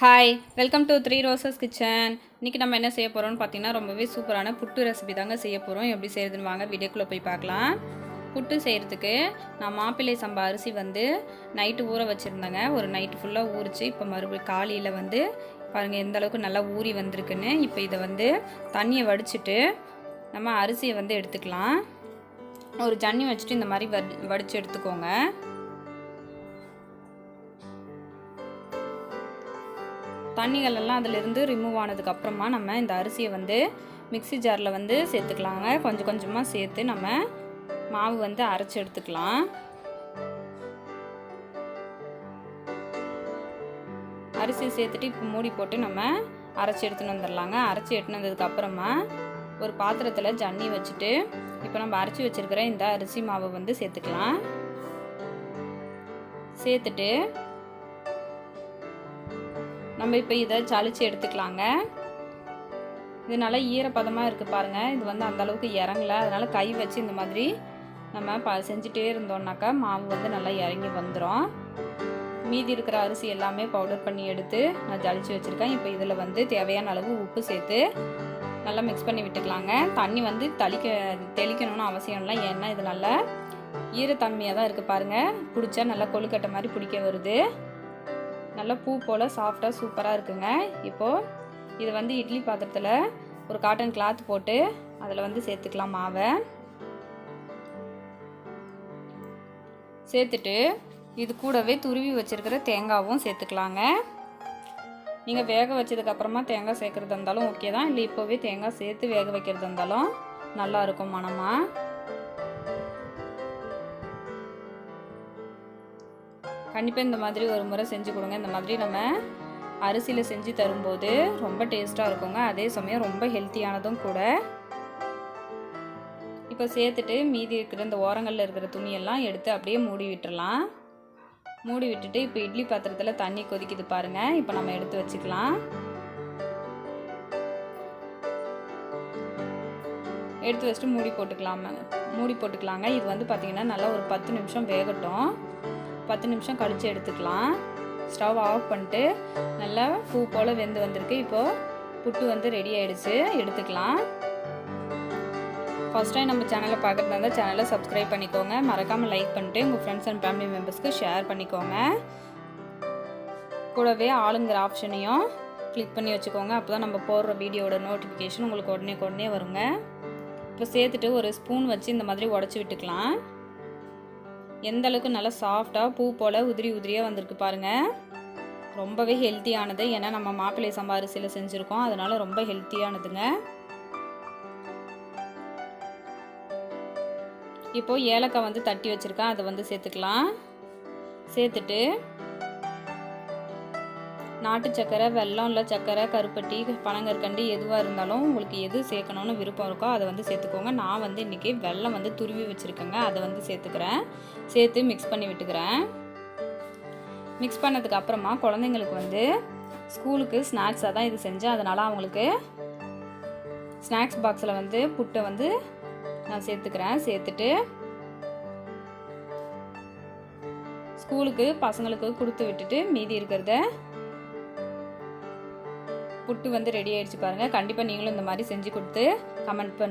Hi welcome to three roses kitchen இன்றைக்கி நம்ம என்ன செய்ய போகிறோம்னு பார்த்தீங்கன்னா ரொம்பவே சூப்பரான புட்டு ரெசிபி தாங்க செய்ய போகிறோம் எப்படி செய்கிறதுன்னு வாங்க வீடியோக்குள்ளே போய் பார்க்கலாம். புட்டு செய்கிறதுக்கு நான் மாப்பிள்ளை சம்பா அரிசி வந்து நைட்டு ஊற வச்சுருந்தேங்க. ஒரு நைட்டு ஃபுல்லாக ஊறிச்சு. இப்போ மறுபடியும் காலையில் வந்து பாருங்கள் எந்த அளவுக்கு நல்லா ஊறி வந்திருக்குன்னு. இப்போ இதை வந்து தண்ணியை வடிச்சிட்டு நம்ம அரிசியை வந்து எடுத்துக்கலாம். ஒரு ஜன்னி வச்சுட்டு இந்த மாதிரி வடித்து எடுத்துக்கோங்க. தண்ணிகள் எல்லாம் அதிலிருந்து ரிமூவ் ஆனதுக்கு அப்புறமா நம்ம இந்த அரிசியை வந்து மிக்ஸி ஜாரில் வந்து சேர்த்துக்கலாங்க. கொஞ்சம் கொஞ்சமாக சேர்த்து நம்ம மாவு வந்து அரைச்சி எடுத்துக்கலாம். அரிசி சேர்த்துட்டு இப்போ மூடி போட்டு நம்ம அரைச்சி எடுத்துன்னு வந்துடலாங்க. அரைச்சி எடுத்துன்னு வந்ததுக்கப்புறமா ஒரு பாத்திரத்தில் ஜன்னி வச்சுட்டு இப்போ நம்ம அரைச்சி வச்சுருக்கிற இந்த அரிசி மாவை வந்து சேர்த்துக்கலாம். சேர்த்துட்டு நம்ம இப்போ இதை சளிச்சு எடுத்துக்கலாங்க. இது நல்லா ஈரப்பதமாக இருக்குது பாருங்கள் இது வந்து அந்த அளவுக்கு அதனால் கை வச்சு இந்த மாதிரி நம்ம ப செஞ்சுட்டே இருந்தோம்னாக்கா மாவு வந்து நல்லா இறங்கி வந்துடும் மீதி இருக்கிற அரிசி எல்லாமே பவுடர் பண்ணி எடுத்து நான் ஜலிச்சு வச்சுருக்கேன். இப்போ இதில் வந்து தேவையான அளவு உப்பு சேர்த்து நல்லா மிக்ஸ் பண்ணி விட்டுக்கலாங்க. தண்ணி வந்து தளிக்க தெளிக்கணும்னு அவசியம் இல்லை. ஏன்னா இது நல்லா ஈரத்தன்மையாக தான் இருக்குது பாருங்கள் பிடிச்சா நல்லா கொழுக்கட்டை மாதிரி பிடிக்க வருது. நல்லா பூ போல் சாஃப்டாக சூப்பராக இருக்குங்க. இப்போது இது வந்து இட்லி பாத்திரத்தில் ஒரு காட்டன் கிளாத் போட்டு அதில் வந்து சேர்த்துக்கலாம் மாவை. சேர்த்துட்டு இது கூடவே துருவி வச்சுருக்கிற தேங்காவும் சேர்த்துக்கலாங்க. நீங்கள் வேக வச்சதுக்கப்புறமா தேங்காய் சேர்க்குறதா இருந்தாலும் ஓகே தான். இல்லை இப்போவே தேங்காய் சேர்த்து வேக வைக்கிறதா இருந்தாலும் நல்லா இருக்கும் மனமாக கண்டிப்பாக இந்த மாதிரி ஒரு முறை செஞ்சு கொடுங்க. இந்த மாதிரி நம்ம அரிசியில் செஞ்சு தரும்போது ரொம்ப டேஸ்ட்டாக இருக்குங்க. அதே சமயம் ரொம்ப ஹெல்த்தியானதும் கூட. இப்போ சேர்த்துட்டு மீதி இருக்கிற இந்த ஓரங்களில் இருக்கிற துணியெல்லாம் எடுத்து அப்படியே மூடி விட்டுடலாம் மூடி விட்டுட்டு இப்போ இட்லி பாத்திரத்தில் தண்ணி கொதிக்குது பாருங்கள் இப்போ நம்ம எடுத்து வச்சுக்கலாம். எடுத்து வச்சுட்டு மூடி போட்டுக்கலாம மூடி போட்டுக்கலாங்க. இது வந்து பார்த்திங்கன்னா நல்லா ஒரு பத்து நிமிஷம் வேகட்டும். பத்து நிமிஷம் கழித்து எடுத்துக்கலாம். ஸ்டவ் ஆஃப் பண்ணிட்டு நல்லா பூ போல் வெந்து வந்திருக்கு. இப்போது புட்டு வந்து ரெடி ஆகிடுச்சு எடுத்துக்கலாம். ஃபஸ்ட் டைம் நம்ம சேனலை பார்க்குறதா இருந்தால் சேனலை சப்ஸ்கிரைப் பண்ணிக்கோங்க. மறக்காமல் லைக் பண்ணிட்டு உங்கள் ஃப்ரெண்ட்ஸ் அண்ட் ஃபேமிலி மெம்பர்ஸ்க்கு ஷேர் பண்ணிக்கோங்க. கூடவே ஆளுங்கிற ஆப்ஷனையும் கிளிக் பண்ணி வச்சுக்கோங்க. அப்போ தான் நம்ம போடுற வீடியோட நோட்டிஃபிகேஷன் உங்களுக்கு உடனே உடனே வருங்க. இப்போ சேர்த்துட்டு ஒரு ஸ்பூன் வச்சு இந்த மாதிரி உடச்சி விட்டுக்கலாம். எந்த அளவுக்கு நல்லா சாஃப்டாக பூ போல் உதிரி உதிரியாக வந்திருக்கு பாருங்கள் ரொம்பவே ஹெல்த்தியானது ஏன்னா நம்ம மாப்பிள்ளை சம்பா அரிசியில் செஞ்சுருக்கோம். அதனால் ரொம்ப ஹெல்த்தியானதுங்க இப்போது ஏலக்காய் வந்து தட்டி வச்சுருக்கேன். அதை வந்து சேர்த்துக்கலாம். சேர்த்துட்டு நாட்டு சக்கரை வெல்லம் இல்லை சக்கரை கருப்பட்டி பனங்கற்கண்டு எதுவாக இருந்தாலும் உங்களுக்கு எது சேர்க்கணும்னு விருப்பம் இருக்கோ அதை வந்து சேர்த்துக்கோங்க. நான் வந்து இன்றைக்கி வெல்லம் வந்து துருவி வச்சுருக்கேங்க. அதை வந்து சேர்த்துக்கிறேன். சேர்த்து மிக்ஸ் பண்ணி விட்டுக்கிறேன். மிக்ஸ் பண்ணதுக்கு அப்புறமா குழந்தைங்களுக்கு வந்து ஸ்கூலுக்கு ஸ்நாக்ஸாக தான் இது செஞ்சேன். அதனால் அவங்களுக்கு ஸ்நாக்ஸ் பாக்ஸில் வந்து புட்டை வந்து நான் சேர்த்துக்கிறேன். சேர்த்துட்டு ஸ்கூலுக்கு பசங்களுக்கு கொடுத்து விட்டுட்டு மீதி இருக்கிறத புட்டு வந்து ரெடி ஆயிடுச்சு பாருங்கள் கண்டிப்பாக நீங்களும் இந்த மாதிரி செஞ்சு கொடுத்து கமெண்ட் பண்ணுங்கள்